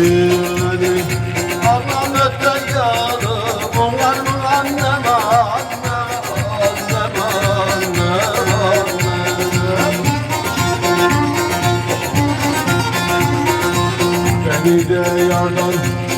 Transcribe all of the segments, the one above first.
seni hani, Anam öte yarım onlar mı Beni de yardan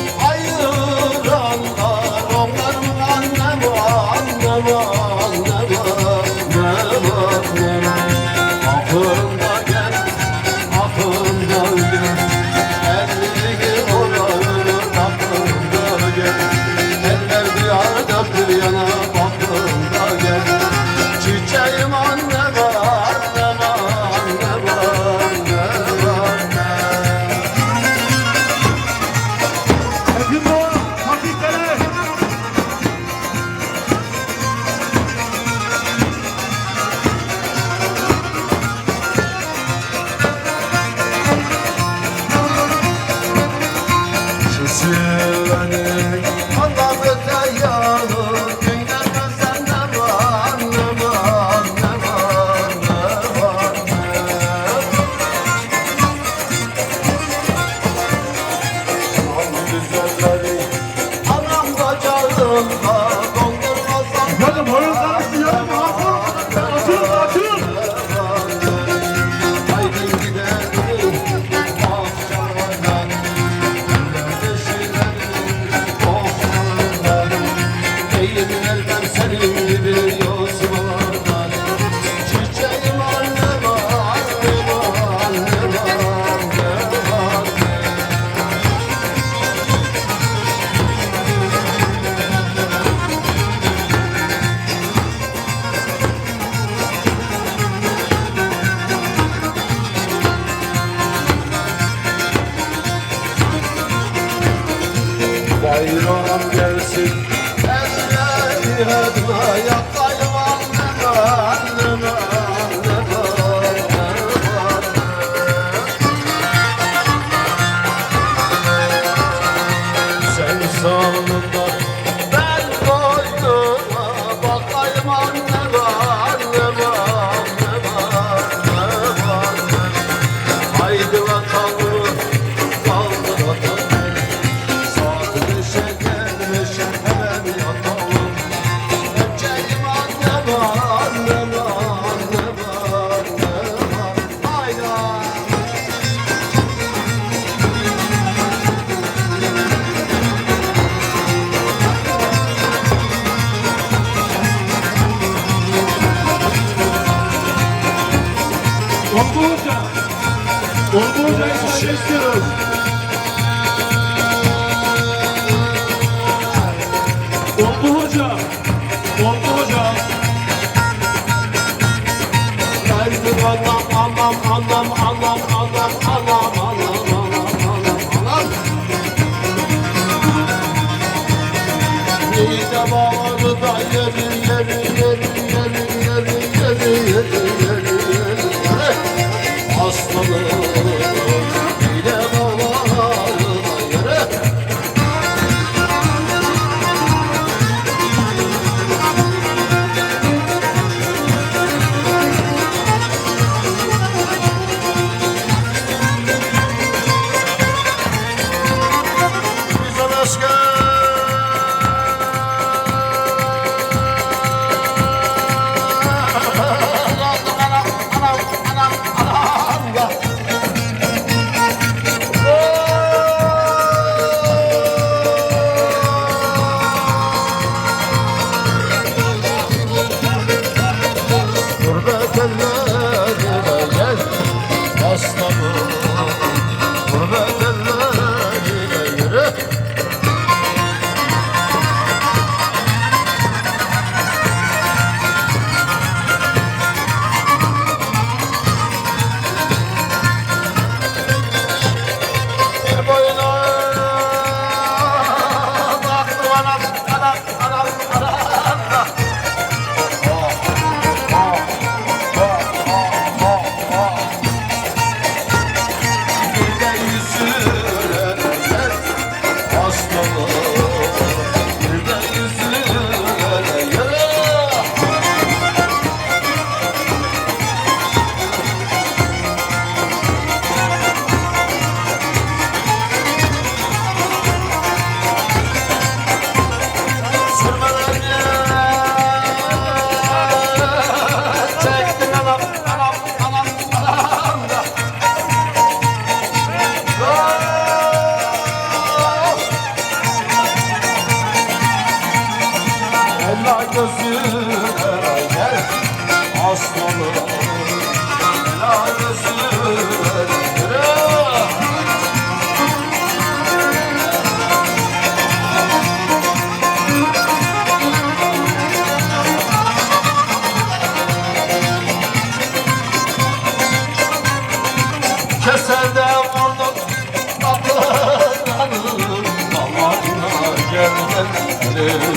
Ayrılma yok kalmanına Alkış istiyoruz. Oldu hocam. Oldu hocam. Derdim anlam anlam anlam anlam anlam anlam anlam. Bağlı da yerin yerin Yeah.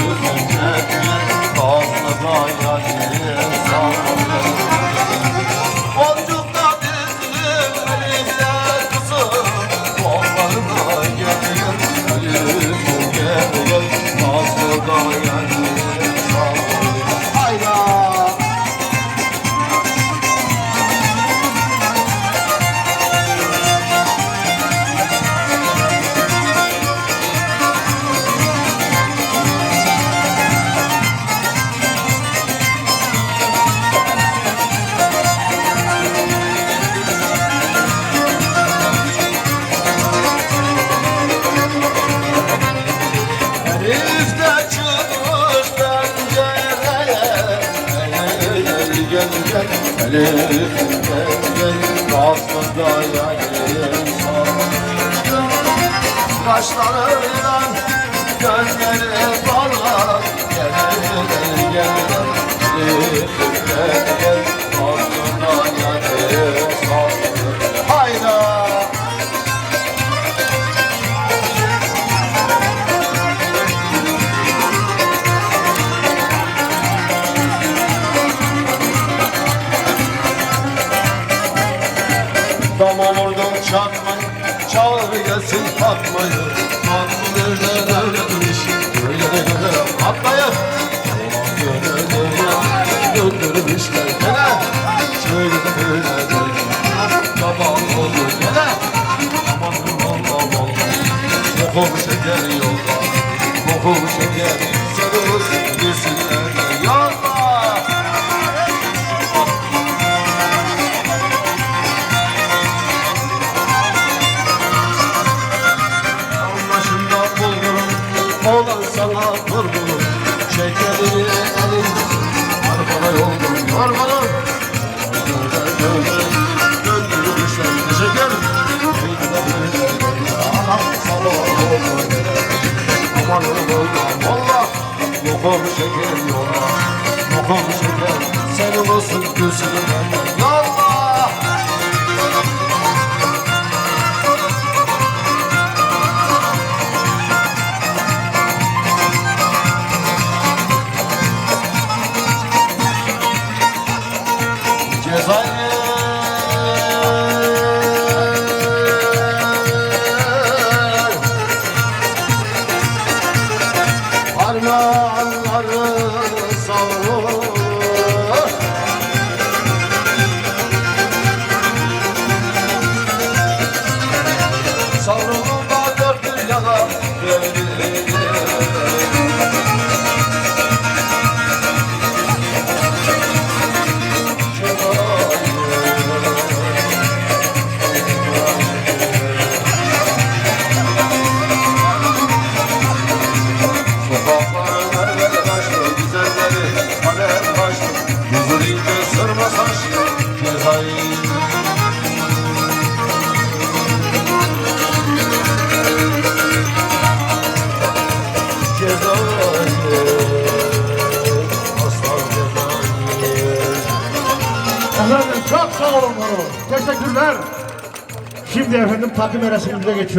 Gönül benden nasıl dayayım Kaşlarıyla gönlünü bağlar. Gönül gönül benden olanları savrul Biz de efendim takım merasimimize geçiyoruz.